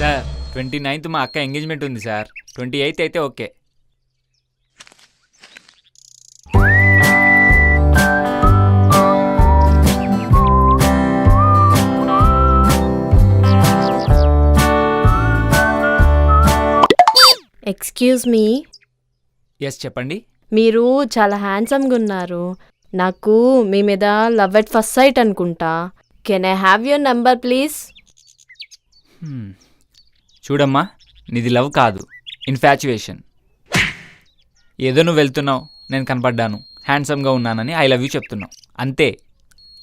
Sir twenty ninth మా అక్క engagement ఉంది సార్. ట్వంటీ ఎయిత్ అయితే ఓకే. ఎక్స్క్యూజ్ మీ ఎస్ చెప్పండి. మీరు చాలా హ్యాండ్సమ్గా ఉన్నారు. నాకు మీ మీద లవ్ ఎట్ ఫస్ట్ సైట్ అనుకుంటా. Can I have your number please. చూడమ్మా నీది లవ్ కాదు ఇన్ఫాచ్యుయేషన్ ఏదో నువ్వు వెళ్తున్నావు నేను కనపడ్డాను హ్యాండ్సమ్గా ఉన్నానని ఐ లవ్ యూ చెప్తున్నావు. అంతే.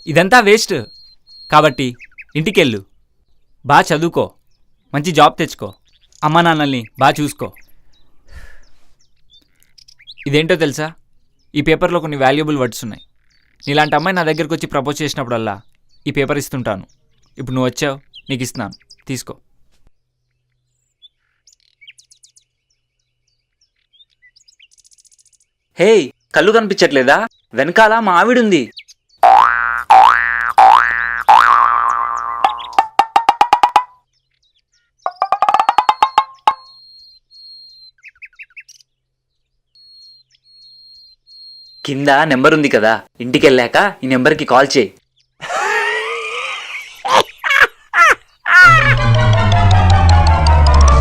ఇదంతా వేస్ట్ కాబట్టి ఇంటికెళ్ళు. బాగా చదువుకో. మంచి జాబ్ తెచ్చుకో. అమ్మా నాన్నల్ని బాగా చూసుకో. ఇదేంటో తెలుసా? ఈ పేపర్లో కొన్ని వాల్యుబుల్ వర్డ్స్ ఉన్నాయి. నీలాంటి అమ్మాయి నా దగ్గరకు వచ్చి ప్రపోజ్ చేసినప్పుడల్లా ఈ పేపర్ ఇస్తుంటాను. ఇప్పుడు నువ్వు వచ్చావు నీకు ఇస్తున్నాను. తీసుకో. హేయ్ కళ్ళు కనిపించట్లేదా? వెనకాల మా ఆవిడుంది. కింద నెంబర్ ఉంది కదా ఇంటికి వెళ్ళాక ఈ నెంబర్కి కాల్ చేయి.